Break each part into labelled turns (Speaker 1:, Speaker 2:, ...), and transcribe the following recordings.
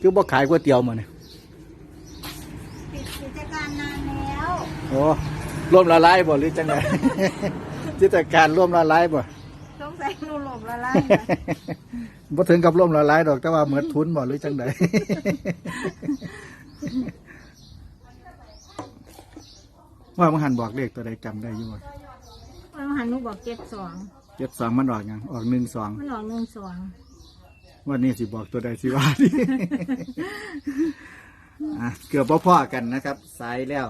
Speaker 1: คือบ่ขายก๋วยเตี๋ยวมาเนี่ย
Speaker 2: ปิดกิจการนานแล้ว
Speaker 1: โอ้ร่วมละลายบ่หรือจังไงจิตการร่วมละลายบ่
Speaker 2: สงสัยหนูหลบละลายนะ
Speaker 1: บ่ถึงกับร่วมละลายดอกแต่ว่าเหมือนทุนบ่หรือจังไดว่ามันหันบอกเลขตัวใดจำได้อยู่บ่
Speaker 2: วันหันหนูบอกเจ็ดสอง
Speaker 1: เจ็ดสองมันออกหยังออกหนึ่งสอง
Speaker 2: มันออกหนึ่งสอง
Speaker 1: วันนี้สิบอกตัวใดสิว่าดีอะเกือบพ่อๆกันนะครับ สายแล้ว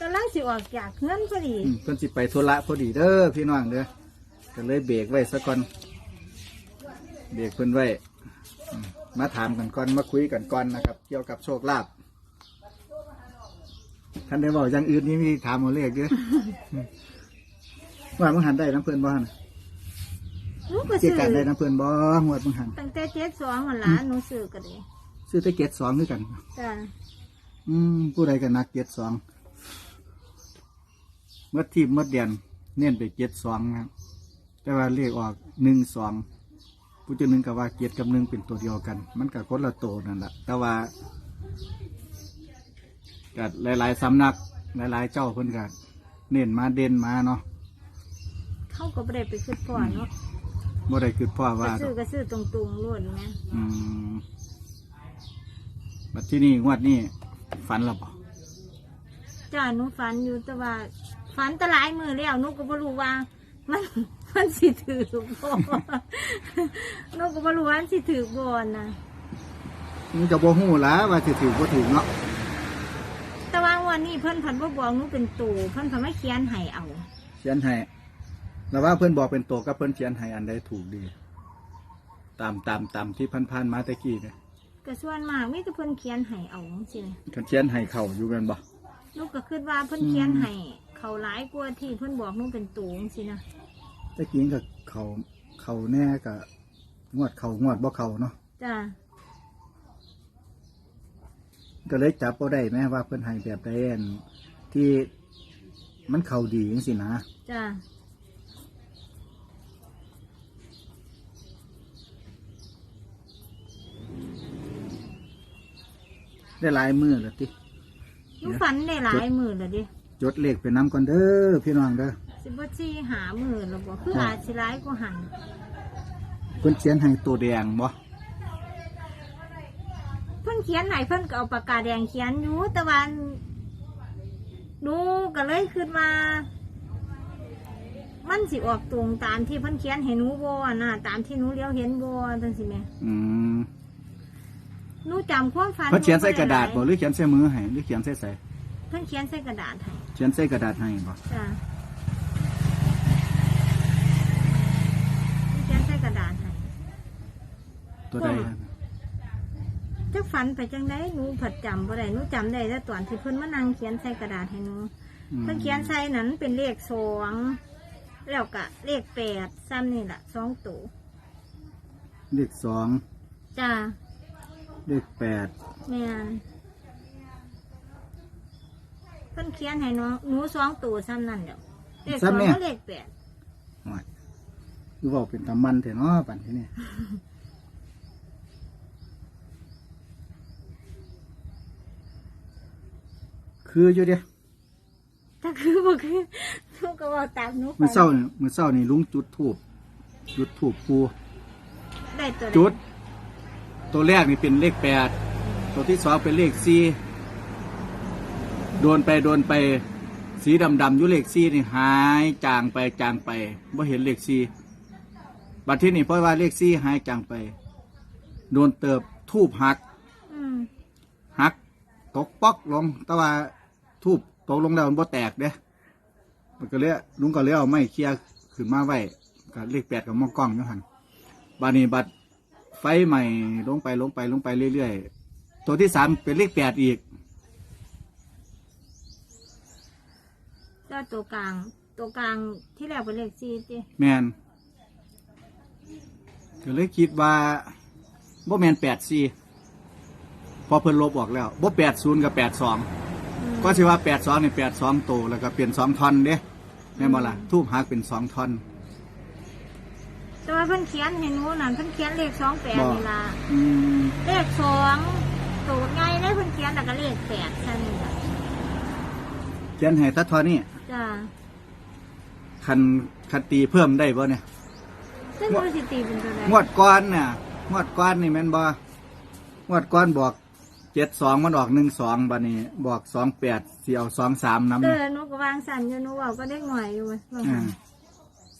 Speaker 2: กำลังสิออกจากเงินพอดี
Speaker 1: อืมเพิ่นสิไปธุระพอดีเด้อพี่น้องเด้อก็เลยเบรกไว้ซะก่อนเบรกเพิ่นไว้อืมมาถามกันก่อนมาคุยกันก่อนนะครับ เกี่ยวกับโชคลาภท่านได้บอกอย่างอื่นนี่มีถามหมาเลขเยอะว่ามึงหันได้น้ำเพิ่นบ่หัน
Speaker 2: หนูก็
Speaker 1: เกี่ย
Speaker 2: ซื้อ
Speaker 1: กันได้น้ำเพิ่นบ่งวดมึงหัน
Speaker 2: ตั้งแต่เจ็ดสองหันหล้านหนูซื้อก็ดี
Speaker 1: ซื้อแต่เกตสองด้วยกัน
Speaker 2: จ้ะ
Speaker 1: อืมผู้ใดกันนักเกตสองเมื่อทีมเมื่อเดือนเน้นไปเกตสองนะครับแต่ว่าเลขออกหนึ่งสองผู้จะหนึ่งกับว่าเกตกับหนึ่งเป็นตัวเดียวกัน มันกับคนละตัวนั่นแหละแต่ว่ากับหลาย ๆสำนักหลาย ๆ เจ้าเพิ่นก็เน้นมาเด่นมาเนาะ
Speaker 2: เขาก็ไม่ได้ไปขึ้นพ่อเนาะ
Speaker 1: บ่ได้คือพ่อ
Speaker 2: ก็
Speaker 1: ว่าด
Speaker 2: ซื้
Speaker 1: อ
Speaker 2: อกก็ซื้อตรงๆล้วนไหม
Speaker 1: อืมบัดที่นี่งวดนี้ฝันและบ่
Speaker 2: จ้าหนูฝันอยู่แต่ว่าฝันแตหลายมือแล้วหนูก็บ่รู้ว่า มันมันสิถือบ่หนูก็บ่รู้ว่ามันสิถือบ่นะ
Speaker 1: มันจะบ่ฮู้ละว่าสิถือบ่ถือเนาะ
Speaker 2: แต่ว่าวันนี้เพิ่นผันบ่บอกหนูเป็นตูเพิ่นผันไม่เขียนให้เอา
Speaker 1: เขียนให้ แล้วว่าเพื่อนบอกเป็นตัวกับเพื่อนเขียนให้อันใดถูกดี ตามตามตามที่พันๆมาตะกี้เนี่ย
Speaker 2: ก็ส่วนมากมีแต่เพิ่นเขียนให้เอาจังซี่นะ
Speaker 1: เพิ่นเขียนให้เข่าอยู่แม่นบ่
Speaker 2: หนูก็คิดว่าเพิ่นเขียนให้เขาหลายกว่าที่เพิ่นบอกหนูเป็นตูจังซี่นะ
Speaker 1: ตะกี้กับเขาเขาแน่กับงวดเขางวดบ่เขาเนาะ
Speaker 2: จ้า
Speaker 1: ก็เลยจับบ่ได้แม้ว่าเพิ่นให้แบบใดอันที่มันเขาดีจังซี่นะ
Speaker 2: จ้า
Speaker 1: ได้หลายมือแล้วติ
Speaker 2: หนูฝันได้หลายมือแล้วดิ
Speaker 1: จดเลขไปนํก่อนเด้อพี่น้องเด้อ
Speaker 2: สิบ่ซี่หามือแล้วบ่คือ
Speaker 1: ครับ
Speaker 2: อาจสิหลายกว่าหัน
Speaker 1: เพิ่นเขียนให้ตัวแดงบ่
Speaker 2: เพิ่นเขียนให้เพิ่นก็เอาปากกาแดงเขียนอยู่แต่ว่าหนูก็เลยคิดว่ามันสิออกตรงตามที่เพิ่นเขียนให้หนูบ่นะตามที่หนูเลี้ยวเห็นบ่จังซี่แหม
Speaker 1: อืม
Speaker 2: หนูจำความฝัน
Speaker 1: เพิ่นเขียนใส่กระดาษบ่
Speaker 2: ห
Speaker 1: หรือเขียนใส่มือให้หรือเขียนใส่ใส่
Speaker 2: เพิ่นเขียนใส่กระดาษให้
Speaker 1: เขียนใส่กระดาษให้บ่
Speaker 2: จ้ะเพิ่นเขียนใส่กระดาษให้
Speaker 1: ตัวใด
Speaker 2: จักฝันไปจังไดหนูผัดจำบ่ได้หนูจำได้แต่ตอนที่เพิ่นมานั่งเขียนใส่กระดาษให้หนู
Speaker 1: อืม
Speaker 2: เพิ่นเขียนใส่นั้นเป็นเลขสองแล้วก็เลขแปดซ้ำนี่แหละสองตัว
Speaker 1: เลขสอง
Speaker 2: จ้า
Speaker 1: เลขแปด
Speaker 2: แม่นเพิ่นเขียนให้หนูหนูสองตัวซ้ำนั่นเดี๋ยวเลขสองก็เลขแปด
Speaker 1: หน่อยคือบอกเป็นตำมันเถอะเนาะปันที่นี่คืออยู่เดีย
Speaker 2: ถ้าคือบ่คือหนูก็เว่าตามหนูไป
Speaker 1: มือเศร้านี่มือเศร้านี่ลุงจุดถูบจุดถูบปู
Speaker 2: ได้ตัวใจุ
Speaker 1: ด ตัวแรกนี่เป็นเลขแปดตัวที่สองเป็นเลขสี่โดนไปโดนไปสีดำดำยู่เลขสี่นี่หายจางไปจางไปบ่เห็นเลขสี่บัดที่นี่เพราะว่าเลขสี่หายจางไป โดนเติบทูบหักหัก ตกป๊อกลง แต่ว่าทูบตกลงแล้วมันบ่แตกเด้มันก็เลยลุงก็เลยเอาไม้เคลียร์ขึ้นมาไว้กับเลขแปดกับมองกล้องอยู่หันบานี้บัด ไฟใหม่ลงไปลงไปลงไปเรื่อยๆ ตัวที่สามเป็นเลขแปดอีก
Speaker 2: แล้วตัวกลาง ตัวกลางที่แรกเป็นเลขสี่ติ
Speaker 1: แมนก็เลยคิดว่าบ่แมนแปดสี่พอเพิ่นลบออกแล้วบ่แปดศูนย์กับแปดสอง
Speaker 2: อืม
Speaker 1: ก็สิว่าแปดสองนี่แปดสองโตวแล้วก็เปลี่ยนสองท่อนเด้แม่นบ่ล่ะทูบหักเป็นสองท่อน
Speaker 2: แต่ว่าเพิ่นเขียนให้หนูนั่นเพิ่นเขียนเลขสองแปด
Speaker 1: บ่
Speaker 2: นี่ล่ะ
Speaker 1: อืม
Speaker 2: นแล้วก็เลขแปดใช่ไหมล่ะ
Speaker 1: เขียนให้ทัดทอนี่
Speaker 2: จ้า
Speaker 1: คันคันตีเพิ่มได้บ่เนี่ย
Speaker 2: ซึ่งดูสิตีเป็นตัวใด
Speaker 1: งวดก้อนเนี่ยงวดก้อนนี่แม่นบ่งวดก้อนบอกเจ็ดสองมันออกหนึ่งสองบัดนี้บอกสองแปดสี่เอาสองสามน้ำ
Speaker 2: เอ
Speaker 1: นะ
Speaker 2: อหนูก็วางสั่นอยู่หนูเว่าก็ได้หน่อยอยู่ว่า
Speaker 1: อ่า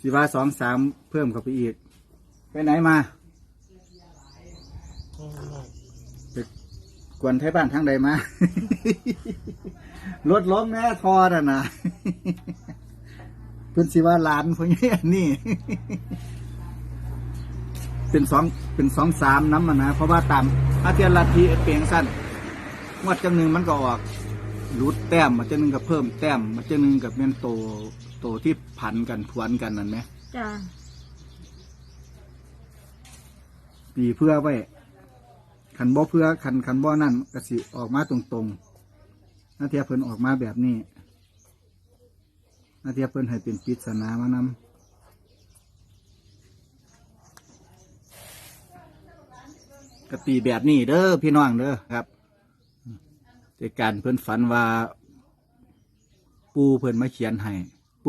Speaker 1: สิว่าสองสามเพิ่มเข้าไปอีก ไปไหนมาไปกวนไทยบ้านทางใดมา รถล้มแน่ทอน่ะนะเพิ่นสิว่าหลานพวกนี้อันนี้ เป็นสองเป็นสองสามน้ำมันนะ เพราะว่าตามอาเทียนลัทธิเปลียงสั้นงวดจังหนึ่งมันก็ออกรูดแต้มมาจังหนึ่งก็เพิ่มแต้มมาจังหนึ่งกับเป็นโต โตที่ผันกันทวนกันนั่นไหม
Speaker 2: จ้า
Speaker 1: ปีเพื่อไว้ขันบ่เพื่อขันขันบ่นั่นกสิออกมาตรงๆนาเทียเพิ่นออกมาแบบนี้นาเทียเพิ่นให้เป็นปริศนามานำกตีแบบนี้เด้อพี่น้องเด้อครับในการเพิ่นฝันว่า ปูเพิ่นมาเขียนให้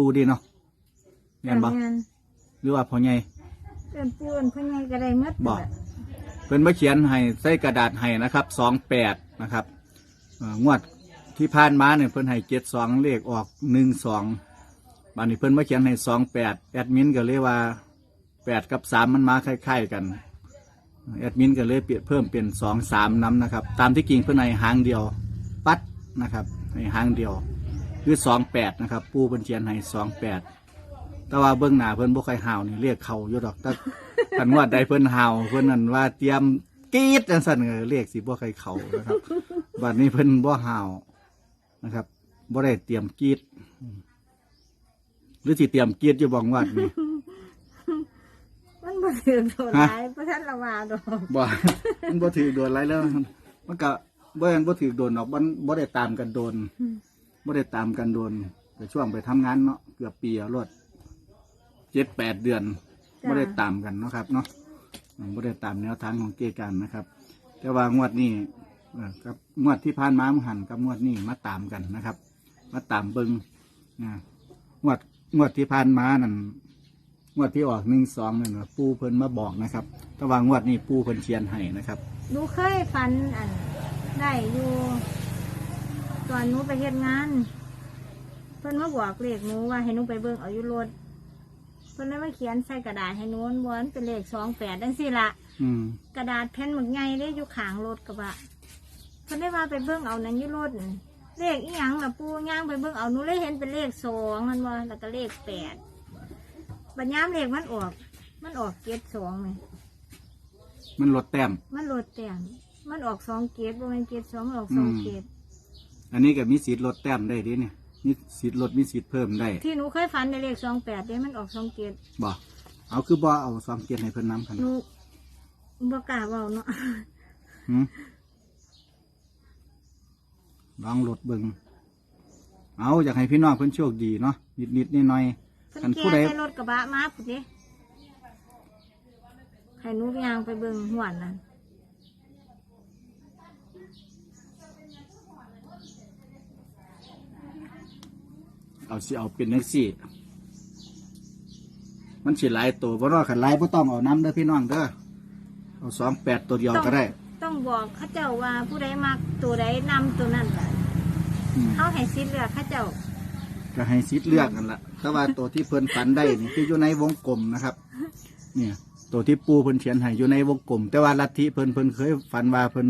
Speaker 1: ปูดีเนาะแม่นบ่
Speaker 2: เงิน
Speaker 1: หรือว่าพ่อใหญ่
Speaker 2: เอินปูเอินพ่อใหญ่ก็ได้หมด
Speaker 1: บอก
Speaker 2: นั่นแหละ
Speaker 1: เพิ่นมาเขียนให้ใส่กระดาษให้นะครับสองแปดนะครับเอ่องวดที่ผ่านมาเนี่ยเพิ่นให้เจ็ดสองเลขออกหนึ่งสองบัดนี้เพิ่นมาเขียนให้สองแปดแอดมินก็เลยว่าแปดกับสามมันมาคล้ายๆกันแอดมินก็เลยเปลี่ยนเพิ่มเป็นสองสามน้ำนะครับ ตามที่จริงเพิ่นให้หางเดียว ปัดนะครับให้หางเดียว คือสองแปดนะครับปูเพิ่นเขียนให้สองแปดแต่ว่าเบื้องหน้าเพิ่นบ่ค่อยห่าวนี่เรียกเขาอยู่ดอกแต่คันว่าใดเพิ่นห่าวเพิ่นนั่นว่าเตรียมกรีดจังซั่นก็เรียกสิบ่ค่อยเขานะครับบัดนี้เพิ่นบ่ห่าวนะครับบ่ได้เตรียมกรีดอืมหรือสิเตรียมกรีดอยู่บ่งวัดนี่
Speaker 2: มันบ่ถือโดน
Speaker 1: ฮะ
Speaker 2: หลายเพราะท่านละว่าดอก
Speaker 1: บ่มันบ่ถือโดนไรแล้ว มันก็บ่แม่นบ่ถือโดนดอกมันบ่ได้ตามกันโดน บ่ได้ตามกันโดนแต่ช่วงไปทำงานเนาะเกือบปีเอารถเจ็ดแปดเดือนบ่ได้ตามกันเนาะครับ เนาะอืมบ่ได้ตามแนวทางของเกกันนะครับ แต่ว่างวดนี้เอ่อกับงวดที่ผ่านมามันหันกับงวดนี้มาตามกันนะครับ มาตามเบิงนะงวดงวดที่ผ่านมานั่นงวดที่ออกหนึ่งสองนั่นน่ะปูเพิ่นมาบอกนะครับแต่ว่างวดนี้ปูเพิ่นเชียนให้นะครับ
Speaker 2: หนูเคยฝันอันได้อยู่ ตอนหนูไปเฮ็ดงาน เพิ่นมาบอกเลขหนูว่าให้หนูไปเบิ่งเอาอยู่รถเพิ่นเลยมาเขียนใส่กระดาษให้หนูวนเป็นเลขสองแปดดังสี่ละ
Speaker 1: อืม
Speaker 2: กระดาษแผ่นหมึกใหญ่ได้อยู่ข้างรถกระบะเพิ่นได้ว่าไปเบิ่งเอานั้นอยู่รถนั่นเลขอีหยังล่ะปูย่างไปเบิ่งเอาหนูเลยเห็นเป็นเลขสองมันว่าแล้วก็เลขแปดบัดยามเลขมันออก มันออกเกตสองไหม
Speaker 1: มันลดแต้ม
Speaker 2: มันลดแต้มมันออกสองเกตบ่แม่นเกตสองมันออกสอง
Speaker 1: อืม
Speaker 2: เกต
Speaker 1: อันนี้ก็มีสิทธิ์ลดแต้มได้ดิเนี่ยมีสิทธิ์ลดมีสิทธิ์เพิ่มได้
Speaker 2: ที่หนูเคยฝันในเลขสองแปดเด้มันออกสองเกต
Speaker 1: บ่เอาคือบ่เอาสองเกียรให้เพิ่นน้ำกัน
Speaker 2: หนูบ่กล้าเว้าเนาะ
Speaker 1: หืมลองลดเบิงเอาอยากให้พี่น้องเพิ่นโชคดีเนาะนิดนิดๆหน่อยๆ
Speaker 2: เพิ่
Speaker 1: คั
Speaker 2: น
Speaker 1: น
Speaker 2: แก้
Speaker 1: ผู้ใด
Speaker 2: ใส่รถกระบะมาพุ่นเด้ให้หนูย่างไปเบิ่งหวนนั่น
Speaker 1: เอาสิเอาเป็นนักสี่ มันสิหลายตัวเพราะว่าขันหลายบ่ต้องเอาน้ำเด้อพี่น้องเด้อเอาสองแปดตัวเดียวก็ได้
Speaker 2: ต้องบอกเขาเจ้าว่าผู้ใดมักตัวใดนำตัวนั้นล่ะ
Speaker 1: อืม
Speaker 2: เขาให้สิทธิ์เลือกเขาเจ้า
Speaker 1: ก็ให้ซิดเลือกกันละแต่ว่าตัวที่เพิ่นฝันได้นี่คืออยู่ในวงกลมนะครับ เนี่ย ตัวที่ปูเพิ่นเขียนให้อยู่ในวงกลม แต่ว่าลัทธิเพิ่นเพิ่นเคยฝันว่าเพิ่น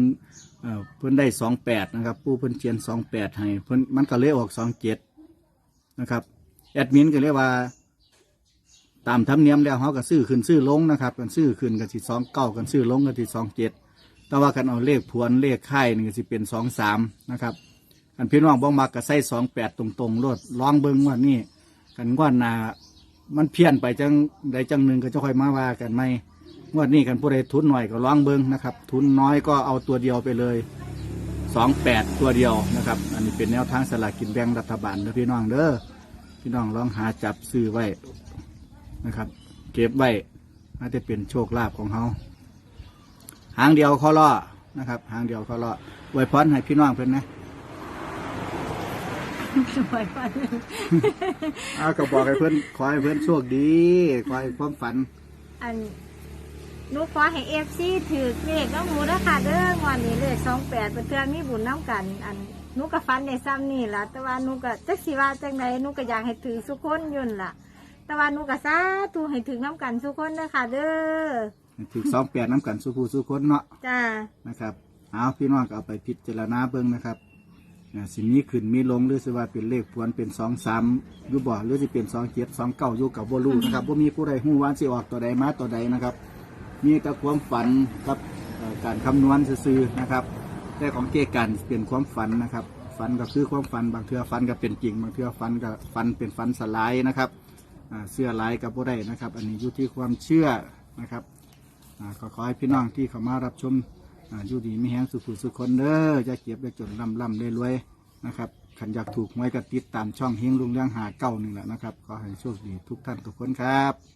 Speaker 1: เอ่อเพิ่นได้สองแปดนะครับ ปูเพิ่นเขียนสองแปดให้เพิ่นมันก็เลยออกสองเจ็ด นะครับแอดมินก็เรียกว่า ตามธรรมเนียมแล้วเขาก็ซื้อขึ้นซื้อลงนะครับกันซื้อขึ้นกันสิสองเก้ากันซื้อลงกันสิสองเจ็ดแต่ว่ากันเอาเลขพวนเลขค่ายนี่ก็สิเป็นสองสามนะครับกันพี่น้องบ้องมักก็ใส่สองแปดตรงๆรดลองเบิ้งว่านี่กันว่านามันเพี้ยนไปจังใดจังหนึ่งก็จะค่อยมาว่ากันไหมงวดนี้กันผู้ใดทุนหน่อยก็ลองเบิ้งนะครับ ทุนน้อยก็เอาตัวเดียวไปเลยสองแปดตัวเดียวนะครับ อันนี้เป็นแนวทางสลากกินแบ่งรัฐบาลเด้อพี่น้องเด้อ พี่น้องลองหาจับซื้อไว้นะครับ เก็บไว้อาจจะเป็นโชคลาภของเขาหางเดียวข้อล่อนะครับ หางเดียวข้อล่ออวยพรให้พี่น้องเพิ่นนะ
Speaker 2: สวยปัน
Speaker 1: เอาก็บอกให้เพิ่นขอให้เพิ่นโชคดีขอให้ความฝัน
Speaker 2: อันหนูขอให้เอฟซีถือเลขน้องหมูนะค่ะเด้องวันนี้เลขสองแปดเป็นเทือนมีบุญน้ำกัน อัน หนูก็ฟันในซ้ำนี่ล่ะ แต่ว่าหนูก็จักสิว่าจังไดหนูก็อยากให้ถือสุกคนอยุ่นนล่ะ แต่ว่าหนูก็สาธุให้ถึงน้ำกันสุกคนเด้อค่ะ เด้อ
Speaker 1: ถึงสองแปดน้ำกันสุภูสุคนเนาะ
Speaker 2: จ้า
Speaker 1: นะครับเอาพี่น้องก็เอาไปพิจารณาเบิ่งนะครับอ่าสิมีขึ้นมีลงหรือสิว่าเป็นเลขพวนเป็นสองสามอยู่บ่หรือสิเป็นสองเจ็ดสองเก้าอยู่กับบ่รู้นะครับว่ามีผู้ใดฮู้ว่าสิออกตัวใดมาตัวใดนะครับ มีแต่ความฝันกับเอ่อการคำนวณซื่อๆนะครับ แต่ของเกกันเป็นความฝันนะครับฝันก็คือความฝันบางเทื่อฝันก็เป็นจริง บางเทื่อฝันก็ฝันเป็นฝันสลายนะครับเสื้อลายกับบ่ได้นะครับ อันนี้อยู่ที่ความเชื่อนะครับก็ขอให้พี่น้องที่เข้ามารับชมอยู่ดีมีแห้งสุขุสุขคนเด้อจะเก็บได้จนร่ำร่ำได้รวยนะครับขันอยากถูกหวยก็ติดตามช่องเฮงลุงเรื่องหาเก้าหนี่งแหละนะครับ ขอให้โชคดีทุกท่านทุกคนครับ